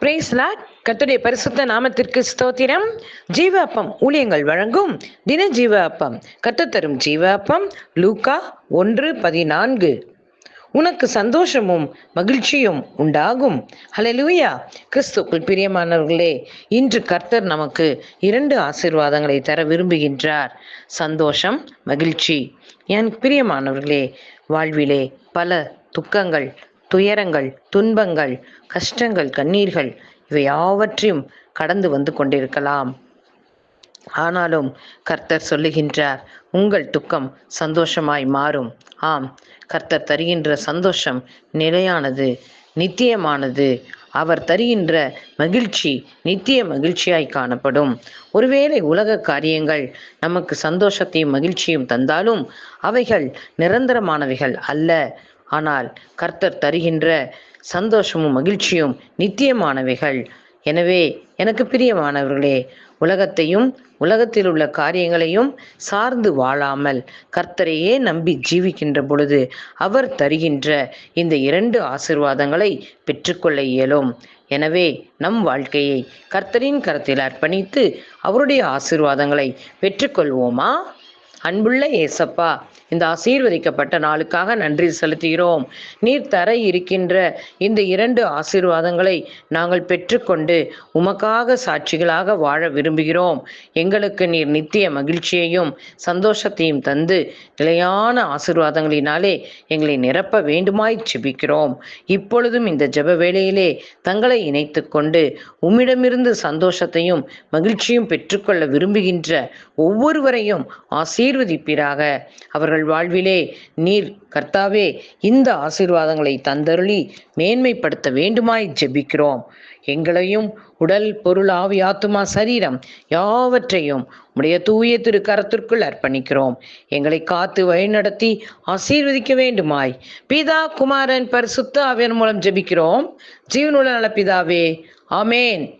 பிரேஸ்லாட் கத்துடைய பரிசுத்த நாமத்திற்கு ஸ்தோத்திரம். ஜீவ அப்பம் ஊழியங்கள் வழங்கும் தின ஜீவ அப்பம் கத்து தரும் ஜீவ அப்பம் லூக்கா ஒன்று பதினான்கு. உனக்கு சந்தோஷமும் மகிழ்ச்சியும் உண்டாகும். ஹலலூயா கிறிஸ்துக்குள் பிரியமானவர்களே இன்று கர்த்தர் நமக்கு இரண்டு ஆசீர்வாதங்களை தர விரும்புகின்றார். சந்தோஷம் மகிழ்ச்சி. என் பிரியமானவர்களே வாழ்விலே பல துக்கங்கள் துயரங்கள் துன்பங்கள் கஷ்டங்கள் கண்ணீர்கள் இவை யாவற்றையும் கடந்து வந்து கொண்டிருக்கலாம். ஆனாலும் கர்த்தர் சொல்லுகின்றார் உங்கள் துக்கம் சந்தோஷமாய் மாறும். ஆம் கர்த்தர் தருகின்ற சந்தோஷம் நிலையானது நித்தியமானது. அவர் தருகின்ற மகிழ்ச்சி நித்திய மகிழ்ச்சியாய் காணப்படும். ஒருவேளை உலக காரியங்கள் நமக்கு சந்தோஷத்தையும் மகிழ்ச்சியும் தந்தாலும் அவைகள் நிரந்தரமானவைகள் அல்ல. ஆனால் கர்த்தர் தருகின்ற சந்தோஷமும் மகிழ்ச்சியும் நித்தியமானவைகள். எனவே எனக்கு பிரியமானவர்களே உலகத்தையும் உலகத்தில் உள்ள காரியங்களையும் சார்ந்து வாழாமல் கர்த்தரையே நம்பி ஜீவிக்கின்ற பொழுது அவர் தருகின்ற இந்த இரண்டு ஆசிர்வாதங்களை பெற்றுக்கொள்ள இயலும். எனவே நம் வாழ்க்கையை கர்த்தரின் கரத்தில் அர்ப்பணித்து அவருடைய ஆசிர்வாதங்களை பெற்றுக்கொள்வோமா? அன்புள்ள ஏசப்பா இந்த ஆசீர்வதிக்கப்பட்ட நாளுக்காக நன்றி செலுத்துகிறோம். நீர் தர இருக்கின்ற இந்த இரண்டு ஆசீர்வாதங்களை நாங்கள் பெற்றுக்கொண்டு உமக்காக சாட்சிகளாக வாழ விரும்புகிறோம். எங்களுக்கு நீர் நித்திய மகிழ்ச்சியையும் சந்தோஷத்தையும் தந்து நிலையான ஆசீர்வாதங்களினாலே எங்களை நிரப்ப வேண்டுமாய் ஜெபிக்கிறோம். இப்பொழுதும் இந்த ஜெப வேளையிலே தங்களை இணைத்து கொண்டு உம்மிடமிருந்து சந்தோஷத்தையும் மகிழ்ச்சியும் பெற்றுக்கொள்ள விரும்புகின்ற ஒவ்வொருவரையும் ஆசீர் ஆசீர்வதிப்பீராக அவர்கள் வாழ்விலே நீர் கர்த்தாவே இந்த ஆசீர்வாதங்களை தந்தருளி மேன்மைப்படுத்த வேண்டுமாய் ஜெபிக்கிறோம். எங்களையும் உடல் பொருள் ஆவி ஆத்துமா சரீரம் யாவற்றையும் உடைய தூய திரு கரத்திற்குள் அர்ப்பணிக்கிறோம். எங்களை காத்து வழிநடத்தி ஆசீர்வதிக்க வேண்டுமாய். பிதா குமாரன் பரிசுத்த ஆவியன் மூலம் ஜெபிக்கிறோம். ஜீவனுள்ள நல பிதாவே ஆமேன்.